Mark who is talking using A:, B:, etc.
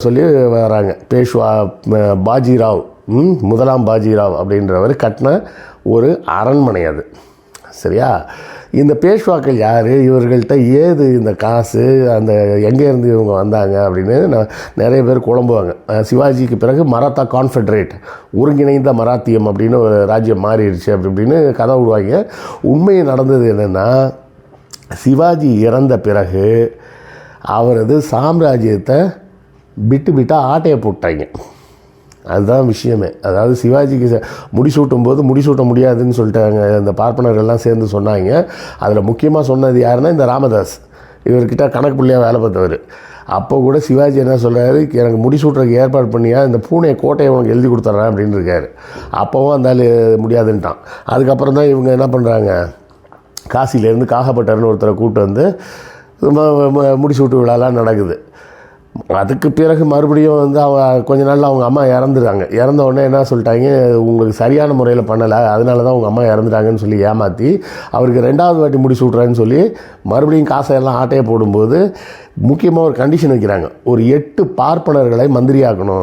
A: சொல்லி வராங்க. பேஷ்வா பாஜிராவ் ம், முதலாம் பாஜிராவ் அப்படின்றவர் கட்டின ஒரு அரண்மனை அது. சரியா? இந்த பேஷ்வாக்கள் யார்? இவர்கள்ட்ட ஏது இந்த காசு? அந்த எங்கேருந்து இவங்க வந்தாங்க அப்படின்னு நான் நிறைய பேர் குழம்புவாங்க. சிவாஜிக்கு பிறகு மராத்தா கான்ஃபெடரேட் ஒருங்கிணைந்த மராத்தியம் அப்படின்னு ஒரு ராஜ்யம் மாறிடுச்சு அப்படி இப்படின்னு கதை விடுவாங்க. உண்மையை நடந்தது என்னென்னா சிவாஜி இறந்த பிறகு அவரது சாம்ராஜ்யத்தை பிட்டு பிட்டாக ஆட்டையை போட்டாங்க. அதுதான் விஷயமே. அதாவது சிவாஜிக்கு முடி முடிசூட்டும் போது முடிசூட்ட முடியாதுன்னு சொல்லிட்டாங்க. இந்த பார்ப்பனர்கள்லாம் சேர்ந்து சொன்னாங்க. அதில் முக்கியமாக சொன்னது யாருன்னா இந்த ராமதாஸ். இவர்கிட்ட கணக்கு பிள்ளையாக வேலை பார்த்தவர். அப்போ கூட சிவாஜி என்ன சொல்கிறாரு எனக்கு முடிசூட்டுறதுக்கு ஏற்பாடு பண்ணியா இந்த பூனை கோட்டையை உனக்கு எழுதி கொடுத்துட்றேன் அப்படின்னு இருக்காரு. அப்போவும் அந்த முடியாதுன்ட்டான். அதுக்கப்புறம் தான் இவங்க என்ன பண்ணுறாங்க காசிலேருந்து காகப்பட்டர்னு ஒருத்தரை கூப்பிட்டு வந்து முடிசூட்டு விழாலாம் நடக்குது. அதுக்கு பிறகு மறுபடியும் வந்து அவங்க கொஞ்ச நாளில் அவங்க அம்மா இறந்துட்டாங்க இறந்த உடனே என்ன சொல்லிட்டாங்க உங்களுக்கு சரியான முறையில் பண்ணலை அதனால தான் உங்கள் அம்மா இறந்துட்டாங்கன்னு சொல்லி ஏமாற்றி அவருக்கு ரெண்டாவது வாட்டி முடிச்சு விட்றான்னு சொல்லி மறுபடியும் காசையெல்லாம் ஆட்டையை போடும்போது முக்கியமாக ஒரு கண்டிஷன் வைக்கிறாங்க. ஒரு எட்டு பார்ப்பனர்களை மந்திரியாக்கணும்.